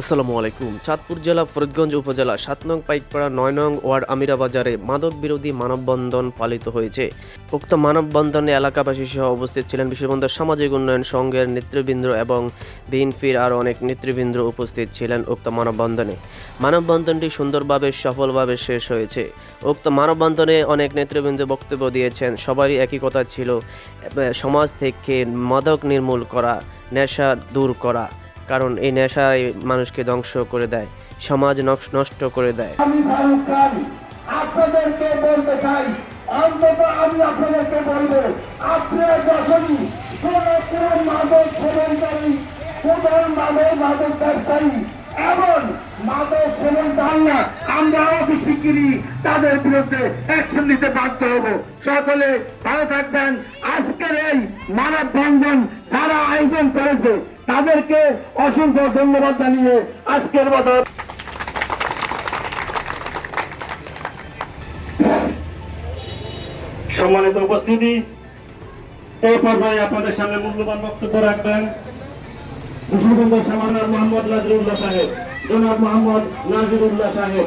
আসসালামু আলাইকুম। চাঁদপুর জেলা, ফরিদগঞ্জ উপজেলা, সাত নং পাইকপাড়া, নয় নং ওয়ার্ড আমিরা বাজারে মাদক বিরোধী মানববন্ধন পালিত হয়েছে। উক্ত মানববন্ধনে এলাকাবাসী সহ উপস্থিত ছিলেন বিশ্ববন্ধু সামাজিক উন্নয়ন সংঘের নেতৃবৃন্দ এবং বিএনপির আরও অনেক নেতৃবৃন্দ উপস্থিত ছিলেন উক্ত মানববন্ধনে। মানববন্ধনটি সুন্দরভাবে, সফলভাবে শেষ হয়েছে। উক্ত মানববন্ধনে অনেক নেতৃবৃন্দ বক্তব্য দিয়েছেন, সবারই একই কথা ছিল সমাজ থেকে মাদক নির্মূল করা, নেশা দূর করা। কারণ এই নেশাই মানুষকে ধ্বংস করে দেয়, সমাজ নষ্ট- করে দেয়। আপনাদেরকে বলতে চাই, অন্তত আমি আপনাদেরকে বলব, আপনারা কোন মাদক সেবনকারী, কোন মাদক মাদক ব্যবসায়ী, এমন মাদক সেবনকারী আমরা অতি শিগগিরই তাদের বিরুদ্ধে অ্যাকশন দিতে বাধ্য হব। সকলে ভালো থাকবেন। আজকের এই মানব বন্ধন যারা আয়োজন করেছে। তাদেরকে অসংখ্য ধন্যবাদ জানিয়ে আজকের মতো সম্মানিত উপস্থিতি, এই পর্যায়ে আপনাদের সামনে মূল্যবান বক্তব্য রাখবেন বিশ্ববন্ধু সামানার মোহাম্মদ নাজিরুল্লাহ সাহেব। জনাব মোহাম্মদ নাজিরুল্লাহ সাহেব।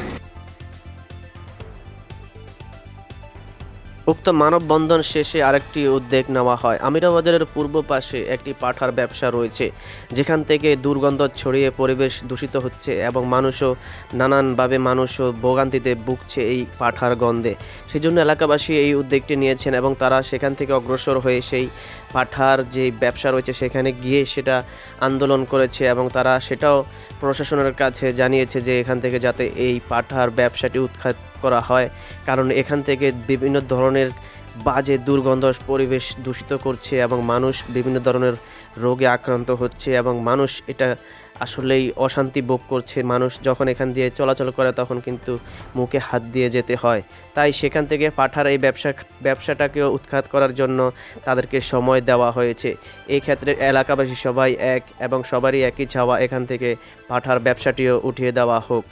উক্ত মানববন্ধন শেষে আরেকটি উদ্যোগ নেওয়া হয়। আমিরাবাজারের পূর্ব পাশে একটি পাঠার ব্যবসা রয়েছে, যেখান থেকে দুর্গন্ধ ছড়িয়ে পরিবেশ দূষিত হচ্ছে এবং মানুষও, নানানভাবে মানুষও ভোগান্তিতে ভুগছে এই পাঠার গন্ধে। সেজন্য এলাকাবাসী এই উদ্যোগটি নিয়েছেন এবং তারা সেখান থেকে অগ্রসর হয়ে সেই পাঠার যে ব্যবসা রয়েছে সেখানে গিয়ে সেটা আন্দোলন করেছে এবং তারা সেটাও প্রশাসনের কাছে জানিয়েছে যে এখান থেকে যাতে এই পাঠার ব্যবসাটি উৎখাত করা হয়। কারণ এখান থেকে বিভিন্ন ধরনের বাজে দুর্গন্ধ পরিবেশ দূষিত করছে এবং মানুষ বিভিন্ন ধরনের রোগে আক্রান্ত হচ্ছে এবং মানুষ এটা আসলেই অশান্তি ভোগ করছে। মানুষ যখন এখান দিয়ে চলাচল করে তখন কিন্তু মুখে হাত দিয়ে যেতে হয়। তাই সেখান থেকে পাঠার এই ব্যবসা, ব্যবসাটাকেও উৎখাত করার জন্য তাদেরকে সময় দেওয়া হয়েছে। এই ক্ষেত্রে এলাকাবাসী সবাই এক এবং সবারই একই চাওয়া এখান থেকে পাঠার ব্যবসাটিও উঠিয়ে দেওয়া হোক।